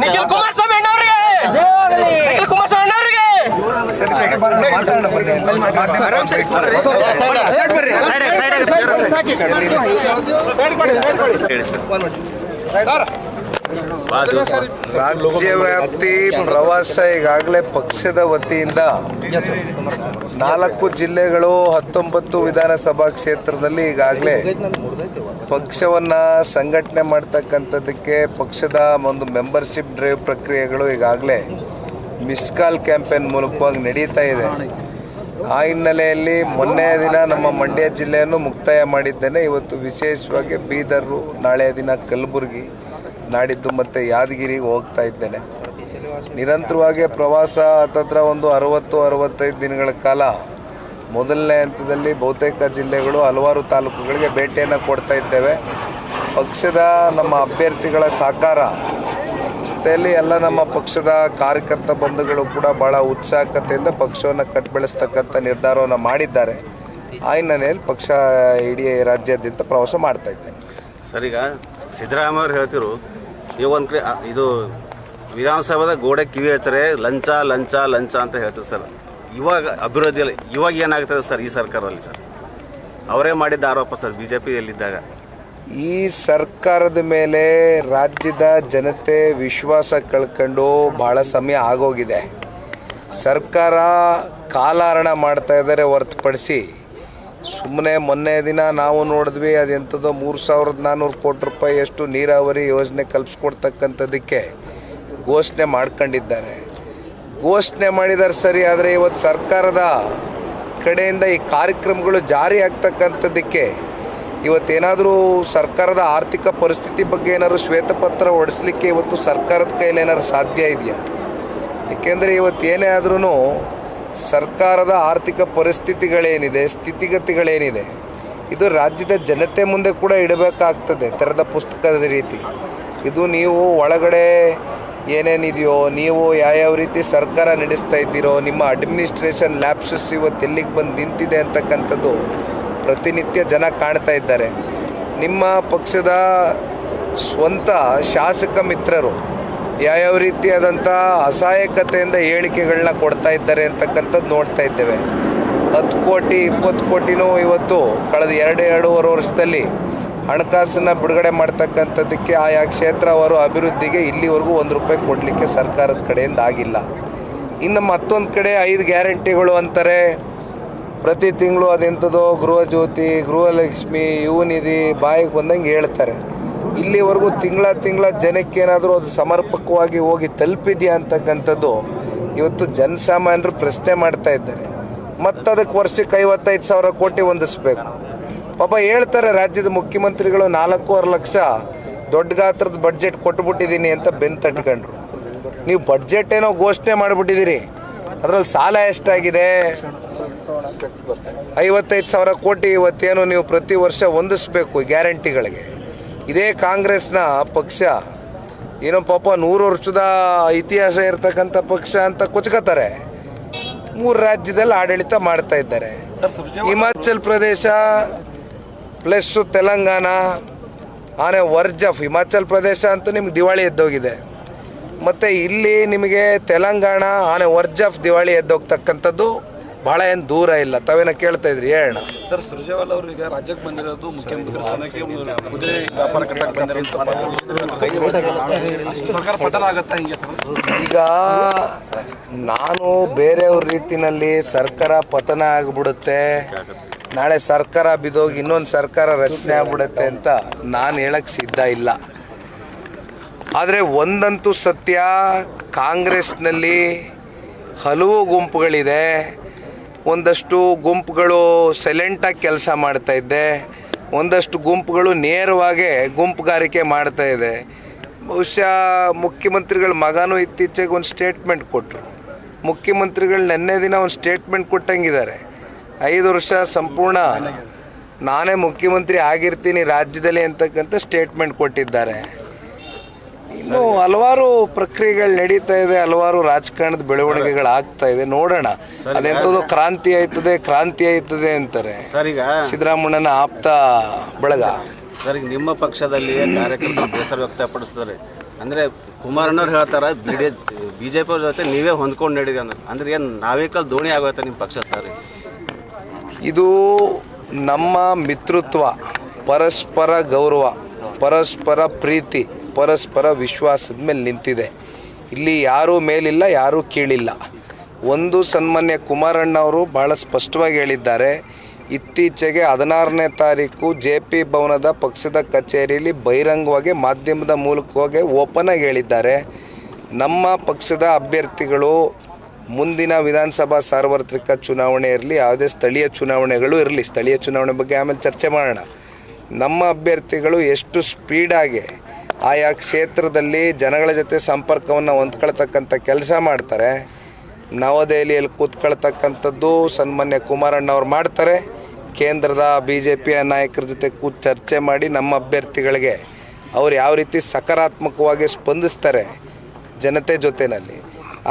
ನಿಖಿಲ್ ಕುಮಾರಸ್ವಾಮಿ ಅಣ್ಣವ್ರಿಗೆ ನಿಖಿಲ್ ಕುಮಾರಸ್ವಾಮಿ ಅಣ್ಣವ್ರಿಗೆ ಸರಿ ಸರಿ ಮಾತಾಡೋಣ ಬನ್ನಿ. ರಾಜ್ಯ ವ್ಯಾಪ್ತಿ ಪ್ರವಾಸ ಈಗಾಗಲೇ ಪಕ್ಷದ ವತಿಯಿಂದ ನಾಲ್ಕು ಜಿಲ್ಲೆಗಳು ಹತ್ತೊಂಬತ್ತು ವಿಧಾನಸಭಾ ಕ್ಷೇತ್ರದಲ್ಲಿ ಈಗಾಗಲೇ ಪಕ್ಷವನ್ನ ಸಂಘಟನೆ ಮಾಡ್ತಕ್ಕಂಥದ್ದಕ್ಕೆ ಪಕ್ಷದ ಒಂದು ಮೆಂಬರ್ಶಿಪ್ ಡ್ರೈವ್ ಪ್ರಕ್ರಿಯೆಗಳು ಈಗಾಗಲೇ ಮಿಸ್ಡ್ ಕಾಲ್ ಕ್ಯಾಂಪೇನ್ ಮೂಲಕವಾಗಿ ನಡೀತಾ ಇದೆ. ಆ ಹಿನ್ನೆಲೆಯಲ್ಲಿ ಮೊನ್ನೆ ದಿನ ನಮ್ಮ ಮಂಡ್ಯ ಜಿಲ್ಲೆಯನ್ನು ಮುಕ್ತಾಯ ಮಾಡಿದ್ದೇನೆ. ಇವತ್ತು ವಿಶೇಷವಾಗಿ ಬೀದರು ನಾಳೆ ದಿನ ಕಲಬುರಗಿ, ನಾಡಿದ್ದು ಮತ್ತು ಯಾದಗಿರಿಗೆ ಹೋಗ್ತಾ ಇದ್ದೇನೆ. ನಿರಂತರವಾಗಿ ಪ್ರವಾಸ ಹತ್ತತ್ರ ಒಂದು ಅರವತ್ತು, ಅರವತ್ತೈದು ದಿನಗಳ ಕಾಲ ಮೊದಲನೇ ಹಂತದಲ್ಲಿ ಬಹುತೇಕ ಜಿಲ್ಲೆಗಳು ಹಲವಾರು ತಾಲೂಕುಗಳಿಗೆ ಭೇಟಿಯನ್ನು ಕೊಡ್ತಾ ಇದ್ದೇವೆ. ಪಕ್ಷದ ನಮ್ಮ ಅಭ್ಯರ್ಥಿಗಳ ಸಾಕಾರ ಜೊತೆಯಲ್ಲಿ ಎಲ್ಲ ನಮ್ಮ ಪಕ್ಷದ ಕಾರ್ಯಕರ್ತ ಬಂಧುಗಳು ಕೂಡ ಭಾಳ ಉತ್ಸಾಹಕತೆಯಿಂದ ಪಕ್ಷವನ್ನು ಕಟ್ಬೆಳೆಸ್ತಕ್ಕಂಥ ನಿರ್ಧಾರವನ್ನು ಮಾಡಿದ್ದಾರೆ. ಆ ಹಿನ್ನೆಲೆಯಲ್ಲಿ ಪಕ್ಷ ಇಡೀ ರಾಜ್ಯಾದ್ಯಂತ ಪ್ರವಾಸ ಮಾಡ್ತಾ ಇದ್ದೇನೆ. ಈಗ ಸಿದ್ದರಾಮಯ್ಯ ಅವ್ರು ಹೇಳ್ತಿರು, ನೀವು ಒಂದು ಇದು ವಿಧಾನಸಭಾದ ಗೋಡೆ ಕಿವಿ ಹಚ್ಚರೆ ಲಂಚ ಲಂಚ ಲಂಚ ಅಂತ ಹೇಳ್ತಾರೆ ಸರ್. ಇವಾಗ ಅಭಿವೃದ್ಧಿಯಲ್ಲಿ ಇವಾಗ ಏನಾಗ್ತದೆ ಸರ್ ಈ ಸರ್ಕಾರದಲ್ಲಿ ಸರ್? ಅವರೇ ಮಾಡಿದ್ದ ಆರೋಪ ಸರ್ ಬಿ ಜೆ ಪಿಯಲ್ಲಿದ್ದಾಗ ಈ ಸರ್ಕಾರದ ಮೇಲೆ ರಾಜ್ಯದ ಜನತೆ ವಿಶ್ವಾಸ ಕಳ್ಕೊಂಡು ಭಾಳ ಸಮಯ ಆಗೋಗಿದೆ. ಸರ್ಕಾರ ಕಾಲಹರಣ ಮಾಡ್ತಾ ಇದ್ದಾರೆ ಹೊರತುಪಡಿಸಿ. ಸುಮ್ಮನೆ ಮೊನ್ನೆ ದಿನ ನಾವು ನೋಡಿದ್ವಿ ಅದೆಂಥದ್ದೋ ಮೂರು ಸಾವಿರದ ನಾನ್ನೂರು ಕೋಟಿ ರೂಪಾಯಿ ಎಷ್ಟು ನೀರಾವರಿ ಯೋಜನೆ ಕಲ್ಪಿಸ್ಕೊಡ್ತಕ್ಕಂಥದ್ದಕ್ಕೆ ಘೋಷಣೆ ಮಾಡ್ಕೊಂಡಿದ್ದಾರೆ. ಘೋಷಣೆ ಮಾಡಿದ್ದಾರೆ ಸರಿ, ಆದರೆ ಇವತ್ತು ಸರ್ಕಾರದ ಕಡೆಯಿಂದ ಈ ಕಾರ್ಯಕ್ರಮಗಳು ಜಾರಿ ಆಗ್ತಕ್ಕಂಥದ್ದಕ್ಕೆ ಇವತ್ತೇನಾದರೂ ಸರ್ಕಾರದ ಆರ್ಥಿಕ ಪರಿಸ್ಥಿತಿ ಬಗ್ಗೆ ಏನಾದ್ರು ಶ್ವೇತಪತ್ರ ಹೊಡಿಸ್ಲಿಕ್ಕೆ ಇವತ್ತು ಸರ್ಕಾರದ ಕೈಯಲ್ಲಿ ಏನಾದ್ರು ಸಾಧ್ಯ ಇದೆಯಾ? ಏಕೆಂದರೆ ಇವತ್ತು ಏನೇ ಆದ್ರೂ ಸರ್ಕಾರದ ಆರ್ಥಿಕ ಪರಿಸ್ಥಿತಿಗಳೇನಿದೆ, ಸ್ಥಿತಿಗತಿಗಳೇನಿದೆ, ಇದು ರಾಜ್ಯದ ಜನತೆ ಮುಂದೆ ಕೂಡ ಇಡಬೇಕಾಗ್ತದೆ ತೆರೆದ ಪುಸ್ತಕದ ರೀತಿ. ಇದು ನೀವು ಒಳಗಡೆ ಏನೇನಿದೆಯೋ, ನೀವು ಯಾವ್ಯಾವ ರೀತಿ ಸರ್ಕಾರ ನಡೆಸ್ತಾ ಇದ್ದೀರೋ, ನಿಮ್ಮ ಅಡ್ಮಿನಿಸ್ಟ್ರೇಷನ್ ಲ್ಯಾಪ್ಸಸ್ ಇವತ್ತು ಎಲ್ಲಿಗೆ ಬಂದು ನಿಂತಿದೆ ಅಂತಕ್ಕಂಥದ್ದು ಪ್ರತಿನಿತ್ಯ ಜನ ಕಾಣ್ತಾ ಇದ್ದಾರೆ. ನಿಮ್ಮ ಪಕ್ಷದ ಸ್ವಂತ ಶಾಸಕ ಮಿತ್ರರು ಯಾವ್ಯಾವ ರೀತಿಯಾದಂಥ ಅಸಹಾಯಕತೆಯಿಂದ ಹೇಳಿಕೆಗಳನ್ನ ಕೊಡ್ತಾ ಇದ್ದಾರೆ ಅಂತಕ್ಕಂಥದ್ದು ನೋಡ್ತಾ ಇದ್ದೇವೆ. ಹತ್ತು ಕೋಟಿ, ಇಪ್ಪತ್ತು ಕೋಟಿನೂ ಇವತ್ತು ಕಳೆದ ಎರಡು, ಎರಡೂವರೆ ವರ್ಷದಲ್ಲಿ ಹಣಕಾಸನ್ನು ಬಿಡುಗಡೆ ಮಾಡ್ತಕ್ಕಂಥದ್ದಕ್ಕೆ ಆಯಾ ಕ್ಷೇತ್ರ ಅವರು ಅಭಿವೃದ್ಧಿಗೆ ಇಲ್ಲಿವರೆಗೂ ಒಂದು ರೂಪಾಯಿ ಕೊಡಲಿಕ್ಕೆ ಸರ್ಕಾರದ ಕಡೆಯಿಂದ ಆಗಿಲ್ಲ. ಇನ್ನು ಮತ್ತೊಂದು ಕಡೆ ಐದು ಗ್ಯಾರಂಟಿಗಳು ಅಂತಾರೆ. ಪ್ರತಿ ತಿಂಗಳು ಅದೆಂಥದೋ ಗೃಹಜ್ಯೋತಿ ಗೃಹಲಕ್ಷ್ಮಿ, ಯುವನಿಧಿ ಬಾಯಿಗೆ ಬಂದಂಗೆ ಹೇಳ್ತಾರೆ. ಇಲ್ಲಿವರೆಗೂ ತಿಂಗಳ ತಿಂಗಳ ಜನಕ್ಕೇನಾದರೂ ಅದು ಸಮರ್ಪಕವಾಗಿ ಹೋಗಿ ತಲುಪಿದೆಯಾ ಅಂತಕ್ಕಂಥದ್ದು ಇವತ್ತು ಜನಸಾಮಾನ್ಯರು ಪ್ರಶ್ನೆ ಮಾಡ್ತಾ ಇದ್ದಾರೆ. ಮತ್ತದಕ್ಕೆ ವರ್ಷಕ್ಕೆ ಐವತ್ತೈದು ಸಾವಿರ ಕೋಟಿ ಹೊಂದಿಸ್ಬೇಕು. ಪಾಪ ಹೇಳ್ತಾರೆ ರಾಜ್ಯದ ಮುಖ್ಯಮಂತ್ರಿಗಳು ನಾಲ್ಕೂವರೆ ಲಕ್ಷ ದೊಡ್ಡ ಗಾತ್ರದ ಬಡ್ಜೆಟ್ ಕೊಟ್ಬಿಟ್ಟಿದ್ದೀನಿ ಅಂತ ಬೆನ್ ತಟ್ಕೊಂಡ್ರು. ನೀವು ಬಡ್ಜೆಟ್ ಏನೋ ಘೋಷಣೆ ಮಾಡಿಬಿಟ್ಟಿದ್ದೀರಿ. ಅದರಲ್ಲಿ ಸಾಲ ಎಷ್ಟಾಗಿದೆ? ಐವತ್ತೈದು ಸಾವಿರ ಕೋಟಿ ಇವತ್ತೇನು ನೀವು ಪ್ರತಿ ವರ್ಷ ಹೊಂದಿಸ್ಬೇಕು ಗ್ಯಾರಂಟಿಗಳಿಗೆ. ಇದೇ ಕಾಂಗ್ರೆಸ್ನ ಪಕ್ಷ. ಏನೋ ಪಾಪ ನೂರು ವರ್ಷದ ಇತಿಹಾಸ ಇರತಕ್ಕಂಥ ಪಕ್ಷ ಅಂತ ಕೊಚ್ಕೋತಾರೆ ಮೂರು ರಾಜ್ಯದಲ್ಲಿ ಆಡಳಿತ ಮಾಡ್ತಾ ಇದ್ದಾರೆ. ಹಿಮಾಚಲ್ ಪ್ರದೇಶ ಪ್ಲಸ್ ತೆಲಂಗಾಣ ಆನೆ ವರ್ಜಫ್ ಹಿಮಾಚಲ್ ಪ್ರದೇಶ ಅಂತೂ ನಿಮ್ಗೆ ದಿವಾಳಿ ಎದ್ದೋಗಿದೆ. ಮತ್ತು ಇಲ್ಲಿ ನಿಮಗೆ ತೆಲಂಗಾಣ ಆನೆ ವರ್ಜಫ್ ದಿವಾಳಿ ಎದ್ದೋಗ್ತಕ್ಕಂಥದ್ದು ಭಾಳ ಏನು ದೂರ ಇಲ್ಲ. ತಾವೇನ ಕೇಳ್ತಾ ಇದ್ರಿ? ಹೇಳೋಣ ಸರ್ ಸುರ್ಜೇವಾಲ ಅವರು ಈಗ ರಾಜ್ಯಕ್ಕೆ ಬಂದಿರೋದು ಮುಖ್ಯಮಂತ್ರಿ ಸ್ಥಾನಕ್ಕೆ ಕುದುರೆ ವ್ಯಾಪಾರ ಕಟ್ಟಕ್ಕೆ ಬಂದಿರೋಂಥ ಸರ್ಕಾರ ಪತನ ಆಗತ್ತಾ ಹಿಂಗೆ ಸರ್? ಈಗ ನಾನು ಬೇರೆಯವ್ರ ರೀತಿನಲ್ಲಿ ಸರ್ಕಾರ ಪತನ ಆಗಿಬಿಡುತ್ತೆ. ನಾಳೆ ಸರ್ಕಾರ ಬಿದ್ದೋಗಿ ಇನ್ನೊಂದು ಸರ್ಕಾರ ರಚನೆ ಆಗ್ಬಿಡುತ್ತೆ ಅಂತ ನಾನು ಹೇಳಕ್ಕೆ ಸಿದ್ಧ ಇಲ್ಲ. ಆದರೆ ಒಂದಂತೂ ಸತ್ಯ, ಕಾಂಗ್ರೆಸ್ನಲ್ಲಿ ಹಲವು ಗುಂಪುಗಳಿದೆ. ಒಂದಷ್ಟು ಗುಂಪುಗಳು ಸೈಲೆಂಟಾಗಿ ಕೆಲಸ ಮಾಡ್ತಾ ಇದ್ದೆ. ಒಂದಷ್ಟು ಗುಂಪುಗಳು ನೇರವಾಗಿ ಗುಂಪುಗಾರಿಕೆ ಮಾಡ್ತಾ ಇದೆ. ಬಹುಶಃ ಮುಖ್ಯಮಂತ್ರಿಗಳ ಮಗನೂ ಇತ್ತೀಚೆಗೆ ಒಂದು ಸ್ಟೇಟ್ಮೆಂಟ್ ಕೊಟ್ಟರು ಮುಖ್ಯಮಂತ್ರಿಗಳು ನೆನ್ನೆ ದಿನ ಒಂದು ಸ್ಟೇಟ್ಮೆಂಟ್ ಕೊಟ್ಟಂಗಿದ್ದಾರೆ. ಐದು ವರ್ಷ ಸಂಪೂರ್ಣ ನಾನೇ ಮುಖ್ಯಮಂತ್ರಿ ಆಗಿರ್ತೀನಿ ರಾಜ್ಯದಲ್ಲಿ ಅಂತಕ್ಕಂಥ ಸ್ಟೇಟ್ಮೆಂಟ್ ಕೊಟ್ಟಿದ್ದಾರೆ. ಇನ್ನು ಹಲವಾರು ಪ್ರಕ್ರಿಯೆಗಳು ನಡೀತಾ ಇದೆ ಹಲವಾರು ರಾಜಕಾರಣದ ಬೆಳವಣಿಗೆಗಳು ಆಗ್ತಾ ಇದೆ. ನೋಡೋಣ. ಅದೆಂಥದ್ದು ಕ್ರಾಂತಿ ಆಯ್ತದೆ ಕ್ರಾಂತಿ ಆಯ್ತದೆ ಅಂತಾರೆ. ಸಿದ್ದರಾಮಣ್ಣನ ಆಪ್ತ ಬಳಗ. ಸರ್ ಈಗ ನಿಮ್ಮ ಪಕ್ಷದಲ್ಲಿ ಕಾರ್ಯಕರ್ತರು ಬೇಸರ ವ್ಯಕ್ತಪಡಿಸ್ತಾರೆ ಅಂದರೆ ಕುಮಾರಣ್ಣವ್ರು ಹೇಳ್ತಾರ BJP D B J P ಜೊತೆ ನೀವೇ ಹೊಂದ್ಕೊಂಡು ನಡೀರಿ ಅಂದ್ರೆ. ಅಂದ್ರೆ ಏನು ನಾವೇ ಕಲ್ ದೋಣಿ ಆಗೋಯ್ತ ನಿಮ್ಮ ಪಕ್ಷ ಸರ್? ಇದು ನಮ್ಮ ಮಿತ್ರತ್ವ ಪರಸ್ಪರ ಗೌರವ, ಪರಸ್ಪರ ಪ್ರೀತಿ, ಪರಸ್ಪರ ವಿಶ್ವಾಸದ ಮೇಲೆ ನಿಂತಿದೆ. ಇಲ್ಲಿ ಯಾರೂ ಮೇಲಿಲ್ಲ, ಯಾರೂ ಕೀಳಿಲ್ಲ. ಒಂದು ಸನ್ಮಾನ್ಯ ಕುಮಾರಣ್ಣ ಅವರು ಭಾಳ ಸ್ಪಷ್ಟವಾಗಿ ಹೇಳಿದ್ದಾರೆ, ಇತ್ತೀಚೆಗೆ ಹದಿನಾರನೇ ತಾರೀಕು ಜೆ ಪಿ ಭವನದ ಪಕ್ಷದ ಕಚೇರಿಯಲ್ಲಿ ಬಹಿರಂಗವಾಗಿ ಮಾಧ್ಯಮದ ಮೂಲಕವಾಗಿ ಓಪನ್ ಆಗಿ ಹೇಳಿದ್ದಾರೆ. ನಮ್ಮ ಪಕ್ಷದ ಅಭ್ಯರ್ಥಿಗಳು ಮುಂದಿನ ವಿಧಾನಸಭಾ ಸಾರ್ವತ್ರಿಕ ಚುನಾವಣೆ ಇರಲಿ, ಯಾವುದೇ ಸ್ಥಳೀಯ ಚುನಾವಣೆಗಳು ಇರಲಿ. ಸ್ಥಳೀಯ ಚುನಾವಣೆ ಬಗ್ಗೆ ಆಮೇಲೆ ಚರ್ಚೆ ಮಾಡೋಣ. ನಮ್ಮ ಅಭ್ಯರ್ಥಿಗಳು ಎಷ್ಟು ಸ್ಪೀಡಾಗಿ ಆಯಾ ಕ್ಷೇತ್ರದಲ್ಲಿ ಜನಗಳ ಜೊತೆ ಸಂಪರ್ಕವನ್ನು ಹೊಂದ್ಕೊಳ್ತಕ್ಕಂಥ ಕೆಲಸ ಮಾಡ್ತಾರೆ. ನವದೆಹಲಿಯಲ್ಲಿ ಕೂತ್ಕೊಳ್ತಕ್ಕಂಥದ್ದು ಸನ್ಮಾನ್ಯ ಕುಮಾರಣ್ಣವ್ರು ಮಾಡ್ತಾರೆ. ಕೇಂದ್ರದ ಬಿ ಜೆ ಪಿಯ ನಾಯಕರ ಜೊತೆ ಕೂತ್ ಚರ್ಚೆ ಮಾಡಿ ನಮ್ಮ ಅಭ್ಯರ್ಥಿಗಳಿಗೆ ಅವ್ರು ಯಾವ ರೀತಿ ಸಕಾರಾತ್ಮಕವಾಗಿ ಸ್ಪಂದಿಸ್ತಾರೆ ಜನತೆ ಜೊತೆನಲ್ಲಿ.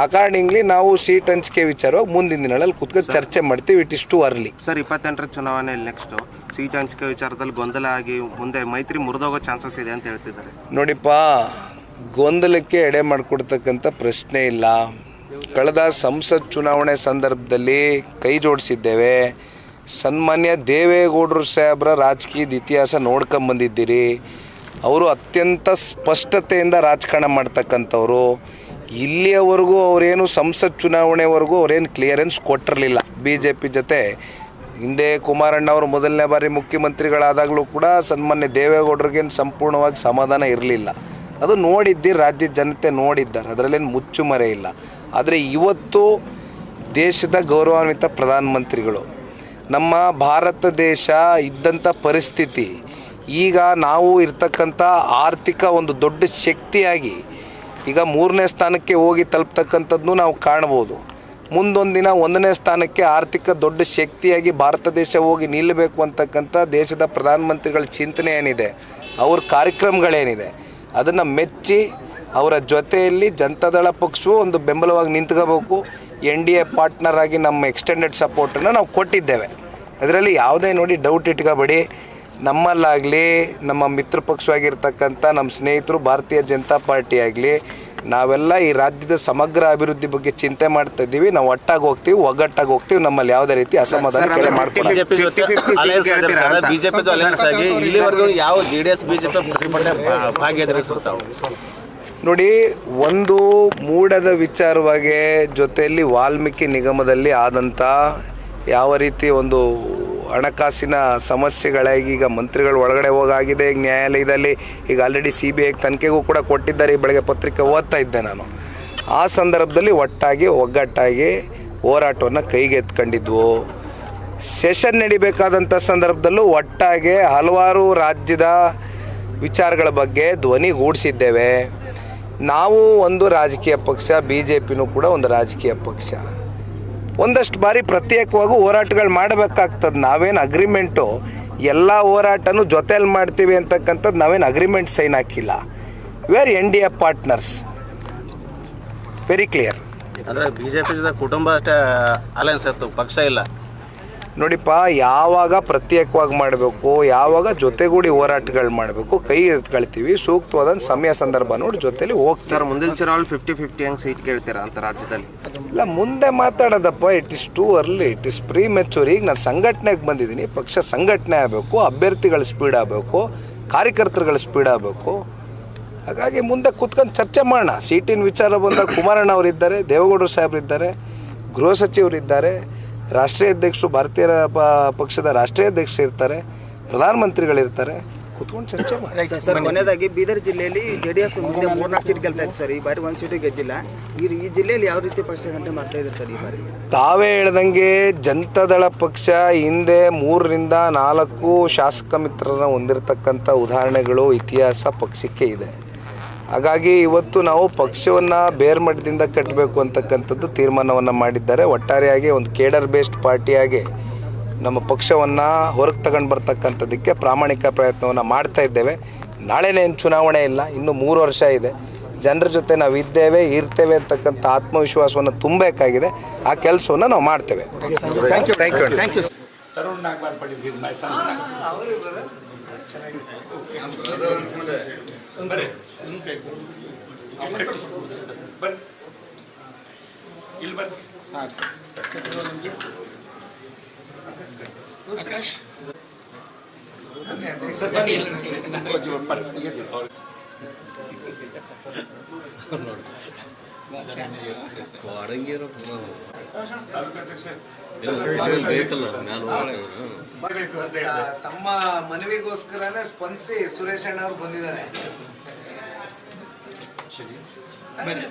ಅಕಾರ್ಡಿಂಗ್ಲಿ ನಾವು ಸೀಟ್ ಹಂಚಿಕೆ ವಿಚಾರವಾಗಿ ಮುಂದಿನ ದಿನಗಳಲ್ಲಿ ಕುತ್ಕೊಂಡು ಚರ್ಚೆ ಮಾಡ್ತೀವಿ. It is too early sir ಇಪ್ಪತ್ತೆಂಟರ ಚುನಾವಣೆಯಲ್ಲಿ ನೆಕ್ಸ್ಟ್ ಸೀಟ್ ಹಂಚಿಕೆ ವಿಚಾರದಲ್ಲಿ ಗೊಂದಲ ಆಗಿ ಮುಂದೆ ಮೈತ್ರಿ ಮುರಿದೋಗೋ ಚಾನ್ಸಸ್ ಇದೆ ಅಂತ ಹೇಳ್ತಿದ್ದಾರೆ. ನೋಡಿಪ್ಪ ಗೊಂದಲಕ್ಕೆ ಎಡೆ ಮಾಡಿಕೊಡ್ತಕ್ಕಂಥ ಪ್ರಶ್ನೆ ಇಲ್ಲ. ಕಳೆದ ಸಂಸತ್ ಚುನಾವಣೆ ಸಂದರ್ಭದಲ್ಲಿ ಕೈ ಜೋಡಿಸಿದ್ದೇವೆ. ಸನ್ಮಾನ್ಯ ದೇವೇಗೌಡರು ಸಾಹೇಬ್ರ ರಾಜಕೀಯದ ಇತಿಹಾಸ ನೋಡ್ಕೊಂಬಂದಿದ್ದೀರಿ ಅವರು ಅತ್ಯಂತ ಸ್ಪಷ್ಟತೆಯಿಂದ ರಾಜಕಾರಣ ಮಾಡ್ತಕ್ಕಂಥವ್ರು. ಇಲ್ಲಿಯವರೆಗೂ ಅವರೇನು ಸಂಸತ್ ಚುನಾವಣೆವರೆಗೂ ಅವರೇನು ಕ್ಲಿಯರೆನ್ಸ್ ಕೊಟ್ಟಿರಲಿಲ್ಲ. ಬಿ ಜೆ ಪಿ ಜೊತೆ ಹಿಂದೆ ಕುಮಾರಣ್ಣ ಅವರು ಮೊದಲನೇ ಬಾರಿ ಮುಖ್ಯಮಂತ್ರಿಗಳಾದಾಗಲೂ ಕೂಡ ಸನ್ಮಾನ್ಯ ದೇವೇಗೌಡರಿಗೇನು ಸಂಪೂರ್ಣವಾಗಿ ಸಮಾಧಾನ ಇರಲಿಲ್ಲ. ಅದು ನೋಡಿದ್ದಿ, ರಾಜ್ಯ ಜನತೆ ನೋಡಿದ್ದಾರೆ. ಅದರಲ್ಲೇನು ಮುಚ್ಚುಮರೆ ಇಲ್ಲ. ಆದರೆ ಇವತ್ತು ದೇಶದ ಗೌರವಾನ್ವಿತ ಪ್ರಧಾನಮಂತ್ರಿಗಳು, ನಮ್ಮ ಭಾರತ ದೇಶ ಇದ್ದಂಥ ಪರಿಸ್ಥಿತಿ, ಈಗ ನಾವು ಇರ್ತಕ್ಕಂಥ ಆರ್ಥಿಕ ಒಂದು ದೊಡ್ಡ ಶಕ್ತಿಯಾಗಿ ಈಗ ಮೂರನೇ ಸ್ಥಾನಕ್ಕೆ ಹೋಗಿ ತಲುಪ್ತಕ್ಕಂಥದ್ದು ನಾವು ಕಾಣ್ಬೋದು. ಮುಂದೊಂದು ದಿನ ಒಂದನೇ ಸ್ಥಾನಕ್ಕೆ ಆರ್ಥಿಕ ದೊಡ್ಡ ಶಕ್ತಿಯಾಗಿ ಭಾರತ ದೇಶ ಹೋಗಿ ನಿಲ್ಲಬೇಕು ಅಂತಕ್ಕಂಥ ದೇಶದ ಪ್ರಧಾನಮಂತ್ರಿಗಳ ಚಿಂತನೆ ಏನಿದೆ, ಅವ್ರ ಕಾರ್ಯಕ್ರಮಗಳೇನಿದೆ, ಅದನ್ನು ಮೆಚ್ಚಿ ಅವರ ಜೊತೆಯಲ್ಲಿ ಜನತಾದಳ ಪಕ್ಷವು ಒಂದು ಬೆಂಬಲವಾಗಿ ನಿಂತ್ಕೋಬೇಕು. ಎನ್ ಡಿ ಎ ಪಾರ್ಟ್ನರ್ ಆಗಿ ನಮ್ಮ ಎಕ್ಸ್ಟೆಂಡೆಡ್ ಸಪೋರ್ಟನ್ನು ನಾವು ಕೊಟ್ಟಿದ್ದೇವೆ. ಅದರಲ್ಲಿ ಯಾವುದೇ ನೋಡಿ ಡೌಟ್ ಇಟ್ಕೋಬೇಡಿ. ನಮ್ಮಲ್ಲಾಗಲಿ ನಮ್ಮ ಮಿತ್ರ ಪಕ್ಷವಾಗಿರ್ತಕ್ಕಂಥ ನಮ್ಮ ಸ್ನೇಹಿತರು ಭಾರತೀಯ ಜನತಾ ಪಾರ್ಟಿ ಆಗಲಿ ನಾವೆಲ್ಲ ಈ ರಾಜ್ಯದ ಸಮಗ್ರ ಅಭಿವೃದ್ಧಿ ಬಗ್ಗೆ ಚಿಂತೆ ಮಾಡ್ತಾ ಇದ್ದೀವಿ. ನಾವು ಒಟ್ಟಾಗಿ ಹೋಗ್ತೀವಿ ಒಗ್ಗಟ್ಟಾಗಿ ಹೋಗ್ತೀವಿ ನಮ್ಮಲ್ಲಿ ಯಾವುದೇ ರೀತಿ ಅಸಮಾಧಾನ ಯಾವ ಬಿಜೆಪಿ ಭಾಗಿಯಾಗಿರ್ತಾವೆ ನೋಡಿ ಒಂದು ಮೂಡದ ವಿಚಾರವಾಗಿ ಜೊತೆಯಲ್ಲಿ ವಾಲ್ಮೀಕಿ ನಿಗಮದಲ್ಲಿ ಆದಂಥ ಯಾವ ರೀತಿ ಒಂದು ಹಣಕಾಸಿನ ಸಮಸ್ಯೆಗಳಾಗಿ ಈಗ ಮಂತ್ರಿಗಳು ಒಳಗಡೆ ಹೋಗಾಗಿದೆ. ನ್ಯಾಯಾಲಯದಲ್ಲಿ ಈಗ ಆಲ್ರೆಡಿ ಸಿ ಬಿ ಐ ತನಿಖೆಗೂ ಕೂಡ ಕೊಟ್ಟಿದ್ದಾರೆ. ಈ ಬೆಳಗ್ಗೆ ಪತ್ರಿಕೆ ಓದ್ತಾ ಇದ್ದೆ ನಾನು. ಆ ಸಂದರ್ಭದಲ್ಲಿ ಒಟ್ಟಾಗಿ, ಒಗ್ಗಟ್ಟಾಗಿ ಹೋರಾಟವನ್ನು ಕೈಗೆತ್ಕೊಂಡಿದ್ವು ಸೆಷನ್ ನಡಿಬೇಕಾದಂಥ ಸಂದರ್ಭದಲ್ಲೂ ಒಟ್ಟಾಗಿ ಹಲವಾರು ರಾಜ್ಯದ ವಿಚಾರಗಳ ಬಗ್ಗೆ ಧ್ವನಿಗೂಡಿಸಿದ್ದೇವೆ ನಾವು ಒಂದು ರಾಜಕೀಯ ಪಕ್ಷ ಬಿ ಜೆ ಪಿನೂ ಕೂಡ ಒಂದು ರಾಜಕೀಯ ಪಕ್ಷ. ಒಂದಷ್ಟು ಬಾರಿ ಪ್ರತ್ಯೇಕವಾಗಿ ಹೋರಾಟಗಳು ಮಾಡಬೇಕಾಗ್ತದೆ. ನಾವೇನು ಅಗ್ರಿಮೆಂಟು ಎಲ್ಲ ಹೋರಾಟನೂ ಜೊತೆಯಲ್ಲಿ ಮಾಡ್ತೀವಿ ಅಂತಕ್ಕಂಥದ್ದು ನಾವೇನು ಅಗ್ರಿಮೆಂಟ್ ಸೈನ್ ಹಾಕಿಲ್ಲ. We are N D A partners very clear ಅಂದ್ರೆ ಬಿಜೆಪಿ ಜೊತೆ ಕುಟುಂಬ ಅಷ್ಟೇ ಅಲಯನ್ಸ್ ಇತ್ತು, ಪಕ್ಷ ಇಲ್ಲ. ನೋಡಿಪ್ಪ ಯಾವಾಗ ಪ್ರತ್ಯೇಕವಾಗಿ ಮಾಡಬೇಕು ಯಾವಾಗ ಜೊತೆಗೂಡಿ ಹೋರಾಟಗಳು ಮಾಡಬೇಕು ಕೈ ಎತ್ಕೊಳ್ತೀವಿ ಸೂಕ್ತವಾದ ಸಮಯ ಸಂದರ್ಭ ನೋಡಿ ಜೊತೆಲಿ ಹೋಗ್ತಾರೆ ಮುಂದಿನ ಚುನಾವಣೆ ಫಿಫ್ಟಿ ಫಿಫ್ಟಿ ಹೆಂಗೆ ಸೀಟ್ ಕೇಳ್ತೀರಾ ಅಂತ ರಾಜ್ಯದಲ್ಲಿ? ಇಲ್ಲ ಮುಂದೆ ಮಾತಾಡೋದಪ್ಪ it is too early it is premature ಈಗ ನಾನು ಸಂಘಟನೆಗೆ ಬಂದಿದ್ದೀನಿ ಪಕ್ಷ ಸಂಘಟನೆ ಆಗಬೇಕು ಅಭ್ಯರ್ಥಿಗಳ ಸ್ಪೀಡ್ ಆಗಬೇಕು ಕಾರ್ಯಕರ್ತರುಗಳ ಸ್ಪೀಡ್ ಆಗಬೇಕು. ಹಾಗಾಗಿ ಮುಂದೆ ಕೂತ್ಕೊಂಡು ಚರ್ಚೆ ಮಾಡೋಣ. ಸೀಟಿನ ವಿಚಾರ ಬಂದಾಗ ಕುಮಾರಣ್ಣ ಅವರಿದ್ದಾರೆ ದೇವೇಗೌಡರು ಸಾಹೇಬರಿದ್ದಾರೆ ಗೃಹ ಸಚಿವರಿದ್ದಾರೆ. ರಾಷ್ಟ್ರೀಯ ಅಧ್ಯಕ್ಷರು ಭಾರತೀಯ ಪ- ಪಕ್ಷದ ರಾಷ್ಟ್ರೀಯ ಅಧ್ಯಕ್ಷ ಇರ್ತಾರೆ ಪ್ರಧಾನಮಂತ್ರಿಗಳಿರ್ತಾರೆ ಕುತ್ಕೊಂಡು ಚರ್ಚೆ ಮಾಡಿ. ಸರ್ ಕೊನೆಯದಾಗಿ ಬೀದರ್ ಜಿಲ್ಲೆಯಲ್ಲಿ ಜೆಡಿಎಸ್ ಮುಂದೆ ಮೂರ್ನಾಲ್ಕು ಸೀಟ್ ಗೆಲ್ತಾ ಇತ್ತು ಸರ್. ಈ ಬಾರಿ ಒಂದು ಸೀಟು ಗೆದ್ದಿಲ್ಲ. ಈ ಈ ಜಿಲ್ಲೆಯಲ್ಲಿ ಯಾವ ರೀತಿ ಪಕ್ಷ ಗಂಟೆ ಮಾಡ್ತಾ ಇದ್ದಾರೆ ಸರ್ ಈ ಬಾರಿ? ತಾವೇ ಹೇಳ್ದಂಗೆ ಜನತಾದಳ ಪಕ್ಷ ಹಿಂದೆ ಮೂರರಿಂದ ನಾಲ್ಕು ಶಾಸಕ ಮಿತ್ರರನ್ನ ಹೊಂದಿರತಕ್ಕಂಥ ಉದಾಹರಣೆಗಳು ಇತಿಹಾಸ ಪಕ್ಷಕ್ಕೆ ಇದೆ. ಹಾಗಾಗಿ ಇವತ್ತು ನಾವು ಪಕ್ಷವನ್ನು ಬೇರ್ಮಟ್ಟದಿಂದ ಕಟ್ಟಬೇಕು ಅಂತಕ್ಕಂಥದ್ದು ತೀರ್ಮಾನವನ್ನು ಮಾಡಿದ್ದಾರೆ. ಒಟ್ಟಾರೆಯಾಗಿ ಒಂದು ಕೇಡರ್ ಬೇಸ್ಡ್ ಪಾರ್ಟಿಯಾಗಿ ನಮ್ಮ ಪಕ್ಷವನ್ನು ಹೊರಗೆ ತಗೊಂಡು ಬರ್ತಕ್ಕಂಥದ್ದಕ್ಕೆ ಪ್ರಾಮಾಣಿಕ ಪ್ರಯತ್ನವನ್ನು ಮಾಡ್ತಾ ಇದ್ದೇವೆ. ನಾಳೆನೇನು ಚುನಾವಣೆ ಇಲ್ಲ ಇನ್ನು ಮೂರು ವರ್ಷ ಇದೆ. ಜನರ ಜೊತೆ ನಾವು ಇದ್ದೇವೆ ಇರ್ತೇವೆ ಅಂತಕ್ಕಂಥ ಆತ್ಮವಿಶ್ವಾಸವನ್ನು ತುಂಬಬೇಕಾಗಿದೆ. ಆ ಕೆಲಸವನ್ನು ನಾವು ಮಾಡ್ತೇವೆ. Thank you thank you Tarun Nagwar Pandit is my son ಬರ್ರಿ ಇಲ್ಲಿ ಬರ್ರಿ ತಮ್ಮ ಮನವಿಗೋಸ್ಕರನೇ ಸ್ಪಂದಿಸಿ ಸುರೇಶ್ ಅಣ್ಣ ಅವ್ರು ಬಂದಿದ್ದಾರೆ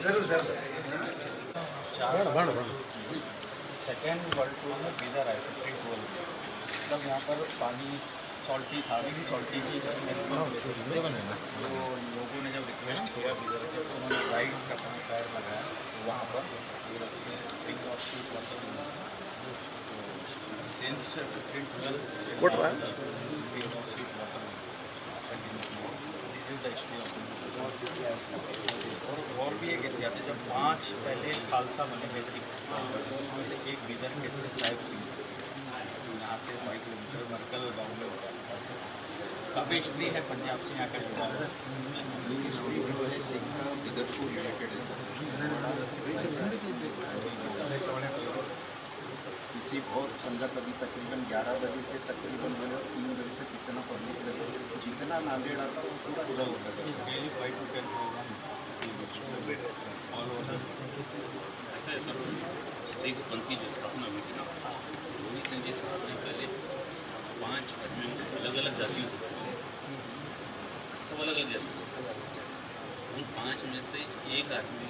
sir sir second world tour में बीदर आए थे ट्रिप वर्ल्ड मतलब यहाँ पर पानी सॉल्टी था भी सॉल्टी की जब तो लोगों ने जब रिक्वेस्ट किया बीदर के तो उन्होंने राइड का अपना पैर लगाया तो वहाँ पर स्प्रिंग हिस्ट्री ऑफ़ और और भी एक इतिहास है जब पाँच पहले खालसा बने हुए सिख उसमें से एक बीदर के थे साहिब सिंह। यहाँ से फाइव किलोमीटर मरकल गाँव में होता था काफ़ी हिस्ट्री है पंजाब से यहाँ का जुड़ा हुआ। हिस्ट्री जो है सिख का बीदर को रिलेटेड है किसी और संगत अभी तकरीबन 11 बजे से तकरीबन जो है तीन बजे तक कितना पब्लिक रहे जितना नांदेड़ आता है वो पूरा इधर होता है। Daily five two ten thousand all over Sikh पंथ की जो स्थापना हुई थी ना रोहित सिंह जी स्थापना पहले पाँच आदमियों को अलग अलग जातियों से सब अलग अलग जाति उन पाँच में से एक आदमी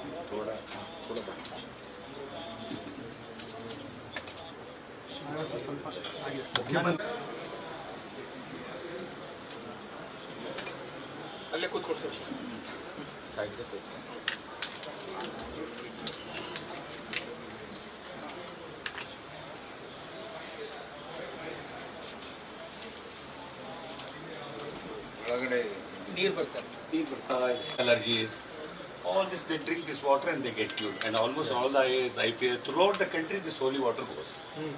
ಅಲ್ಲೇ ಕೂತ್ಕೊಡ್ಸಿ ಒಳಗಡೆ ನೀರು ಬರ್ತಾರೆ allergies. All this, they drink this water and they get cured. And almost all the IAS, IPS, throughout the country, this holy water goes. And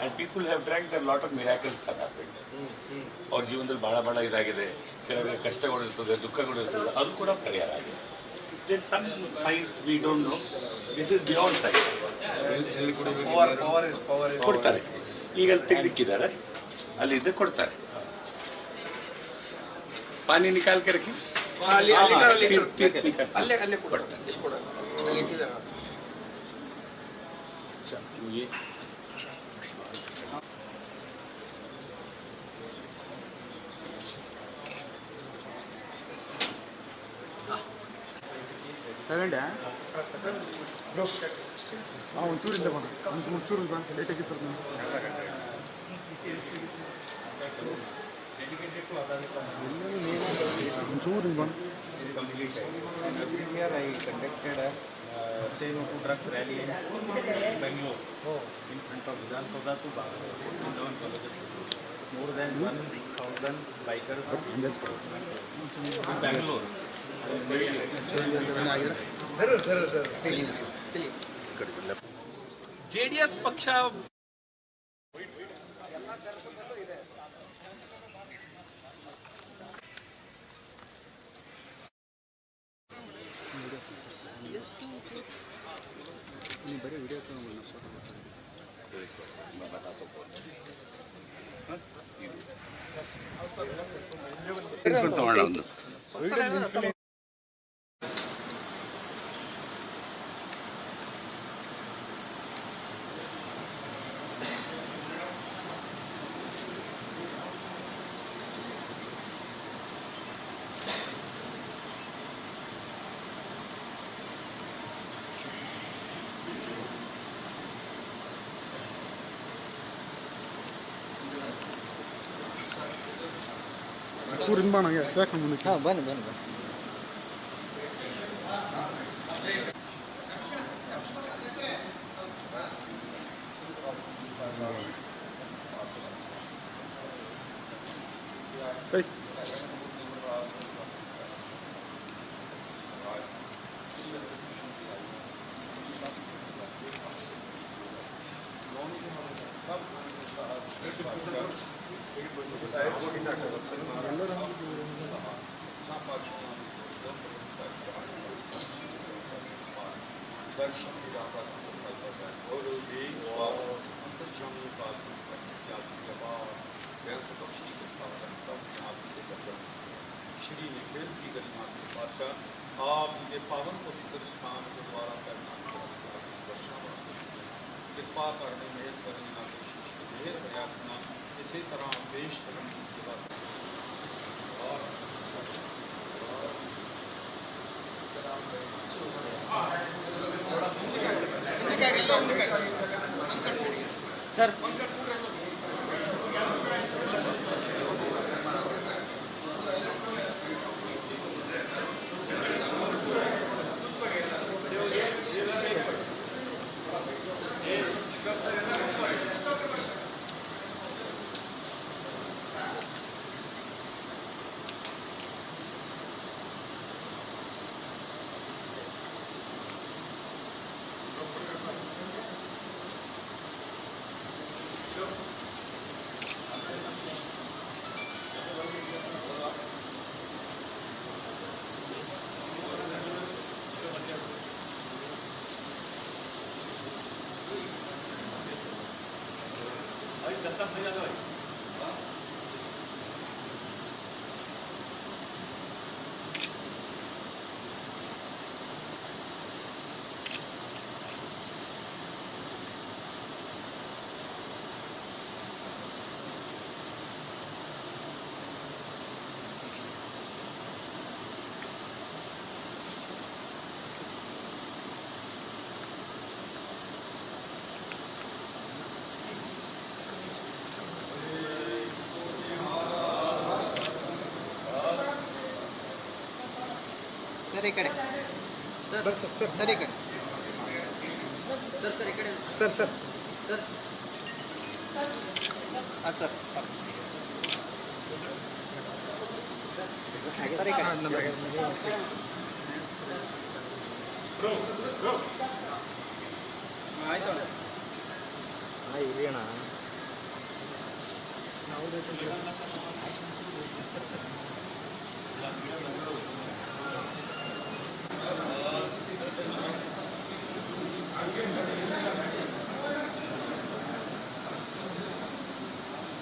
People people have drank there lot of miracles have happened. ಅವ್ರ ಜೀವನದಲ್ಲಿ ಬಹಳ ಬಹಳ ಇದಾಗಿದೆ. ಕೆಲವೇ ಕಷ್ಟಗಳು ಇರ್ತದೆ ದುಃಖಗಳು ಅದು ಕೂಡ ಪರಿಹಾರ ಆಗಿದೆ. There some science we don't know this is beyond science ಕೊಡ್ತಾರೆ. ಈಗ ಅಲ್ಲಿ ತೆಗೆದಿಕ್ಕಿದ್ದಾರೆ. ಅಲ್ಲಿದ್ದ ಕೊಡ್ತಾರೆ. ಪಾನಿ ನಿಕಾಲ್ ಕೆ ರಖಿ ಅಲ್ಲಿ ಅಲ್ಲಿ ಅಲ್ಲಿ ತೀರ್- ತೀರ್- ನಿಕಾಲ್. ಅಲ್ಲೇ ಅಲ್ಲೇ ಕೊಡ್ತಾರೆ ತಗೊಂಡೆ ಹಾಂ ಒಂಚೂರಿಂದ ಬಣ ಒಂದು ಒಂಚೂರು ಬಣ ಲೇಟಾಗಿ ಸರ್ ಒಂಚೂರಿಂದ ಬಣ Here I conducted a uh, say no to drugs rally in Bangalore in front of Vidhan Sabha to Vrindavan College. More than 1,000 bikers in Bangalore. Sir sir sir J બનાવીએ એક મિનિટ હા બને બને Hey. Thank you. Shri Nikhil की गरिमा के बादशाह आप ये पावन पवित्र स्थान गुरुद्वारा साहब नाम कृपा करने मेहर करने ना कोशिश मेहर प्रयास इसी तरह देश धर्म की सेवा और सर están fallando ahí. ಈ ಕಡೆ. Sir sir sir. ಸರ್ ಈ ಕಡೆ. Sir sir sir sir. Sir. ಹಾಂ ಸರ್.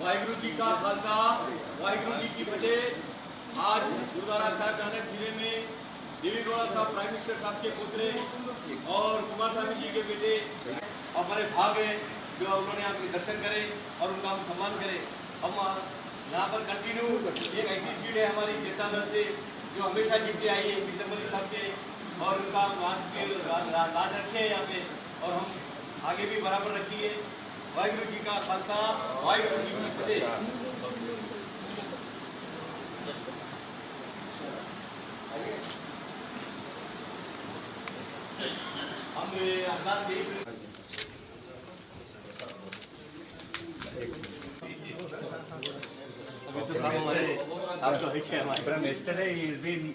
वाहिगुरु जी का खालसा, वाहिगुरु जी की फतेह आज गुरुद्वारा साहब नानक ज़िले में देवी गौड़ा साहब, प्राइम मिनिस्टर साहब के पुत्र और कुमार स्वामी जी के बेटे हमारे भाग हैं, जो उन्होंने आपके दर्शन करे और उनका हम सम्मान करें। हम यहाँ पर कंटिन्यू एक ऐसी सीट है हमारी दल से, जो हमेशा जीतती आई है चिंतमणि साहब के, और उनका राज रखे यहाँ पे। और हम आगे भी बराबर रखिए। वाहगुरु जी का खालसा वाहगुरु जी की फतेह। अच्छा। हम अंदाज अभी तो सब हमारे आप तो है हमारे। प्राइम मिनिस्टर है इज़ बीन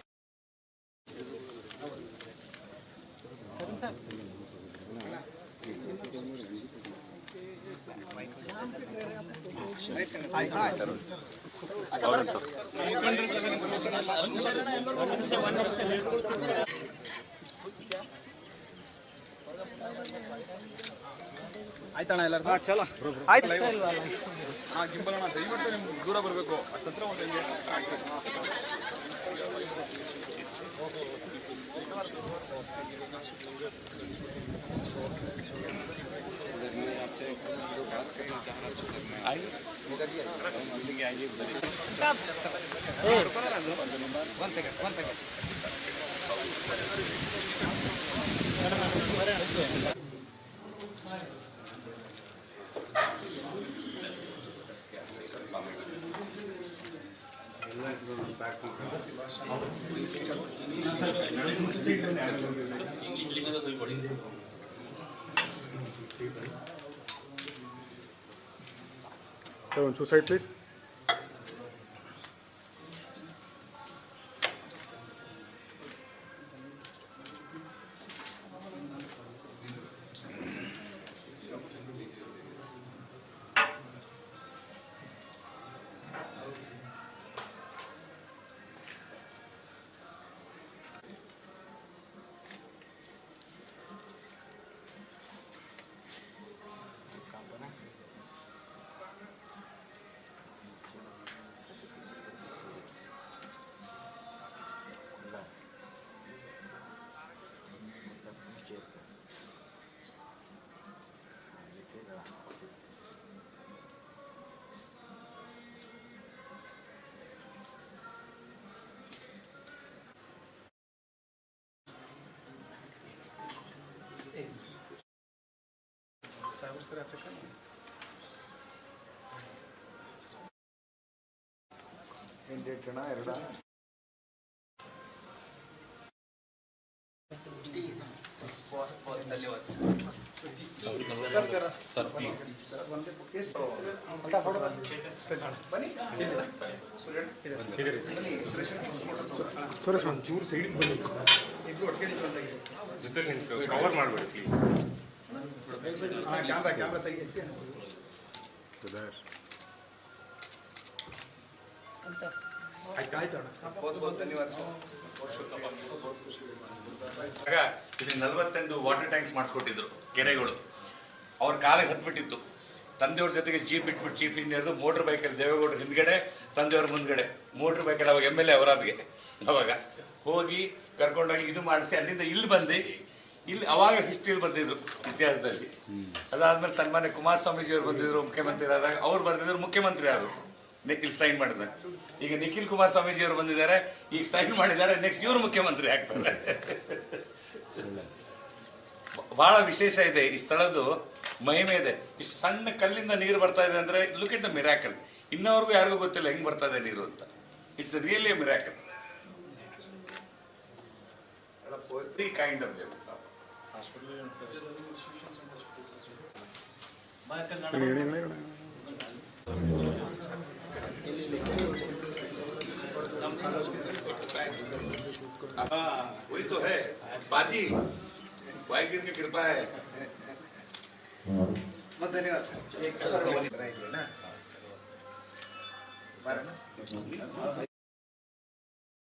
ಆಯ್ತು ಆಯ್ತಣ್ಣ ಎಲ್ಲರೂ? ಹಾಂ ಚಲೋ. ಆಯ್ತು. ಹಾಂ ಗಿಂಬಲ್ ಅಣ್ಣ ದಯವಿಟ್ಟು ನಿಮ್ಗೆ ದೂರ ಬರಬೇಕು. ಹತ್ತತ್ರ ಒಂದು ಹೆಂಗೆ ಒಂಚೂರು ಸೈಡ್ ಪ್ಲೀಸ್ ಏನು ಡೇಟ್ ಅಣ್ಣ ಎರಡ ಸುರೇಶ್ ಒಂಚೂರು ಸೈಡಿಗೆ ಬನ್ನಿ ಕವರ್ ಮಾಡಬೇಡಿ ಪ್ಲೀಸ್ Sabe, será que ಏನು ಡೇಟ್ ಅಣ್ಣ ಸರ್ ಜರ ಸರ್ ಒಂದೇ ಕೇಸ್ ಅಟ ಬನ್ನಿ ಸುರೇಶ್ ಒಂದು ಚೂರು ಸೈಡ್ ಬನ್ನಿ ಒಟ್ಟಿಗೆ ಜೊತೆ ಕವರ್ ಮಾಡಬೇಡಿ ಪ್ಲೀಸ್ ಇಲ್ಲಿ ನಲವತ್ತೆಂಟು ವಾಟರ್ ಟ್ಯಾಂಕ್ಸ್ ಮಾಡಿಸ್ಕೊಟ್ಟಿದ್ರು ಕೆರೆಗಳು. ಅವ್ರ ಕಾಲಿಗೆ ಹತ್ಬಿಟ್ಟಿತ್ತು. ತಂದೆಯವ್ರ ಜೊತೆಗೆ ಜೀಪ್ ಬಿಟ್ಬಿಟ್ಟು ಚೀಫ್ ಇಂಜಿನಿಯರ್ದು ಮೋಟರ್ ಅಲ್ಲಿ ದೇವೇಗೌಡರ ಹಿಂದ್ಗಡೆ, ತಂದೆಯವ್ರ ಮುಂದ್ಗಡೆ. ಮೋಟರ್ ಬೈಕಲ್ಲಿ ಅವಾಗ ಎಂ ಎಲ್ ಎ ಅವರಾದ್ಗೆ. ಅವಾಗ ಹೋಗಿ ಕರ್ಕೊಂಡೋಗಿ ಇದು ಮಾಡಿಸಿ ಅಲ್ಲಿಂದ ಇಲ್ಲಿ ಬಂದು ಇಲ್ಲಿ ಅವಾಗ ಹಿಸ್ಟ್ರಿಯಲ್ಲಿ ಬರ್ದಿದ್ರು ಇತಿಹಾಸದಲ್ಲಿ. ಅದಾದ್ಮೇಲೆ ಸನ್ಮಾನ್ಯ ಕುಮಾರಸ್ವಾಮೀಜಿ ಅವರು ಬಂದಿದ್ರು ಮುಖ್ಯಮಂತ್ರಿ ಆದಾಗ ಅವ್ರು ಬರ್ದಿದ್ರು ಮುಖ್ಯಮಂತ್ರಿ ಆದ್ರು. ನಿಖಿಲ್ ಸೈನ್ ಮಾಡಿದಾಗ ಈಗ ನಿಖಿಲ್ ಕುಮಾರಸ್ವಾಮೀಜಿ ಅವರು ಬಂದಿದ್ದಾರೆ, ಈಗ ಸೈನ್ ಮಾಡಿದ್ದಾರೆ ನೆಕ್ಸ್ಟ್ ಇವರು ಮುಖ್ಯಮಂತ್ರಿ ಆಗ್ತಾರೆ. ಬಹಳ ವಿಶೇಷ ಇದೆ ಈ ಸ್ಥಳದ್ದು, ಮಹಿಮೆ ಇದೆ. ಇಷ್ಟು ಸಣ್ಣ ಕಲ್ಲಿಂದ ನೀರು ಬರ್ತಾ ಇದೆ ಅಂದ್ರೆ ಲುಕ್ ಇಟ್ ದ ಮಿರಾಕಲ್ ಇನ್ನವರೆಗೂ ಯಾರಿಗೂ ಗೊತ್ತಿಲ್ಲ ಹೆಂಗ್ ಬರ್ತಾ ಇದೆ ನೀರು ಅಂತ. It's really miracle kind of वही तो है। बाजी वाई की कृपा है। धन्यवाद सर।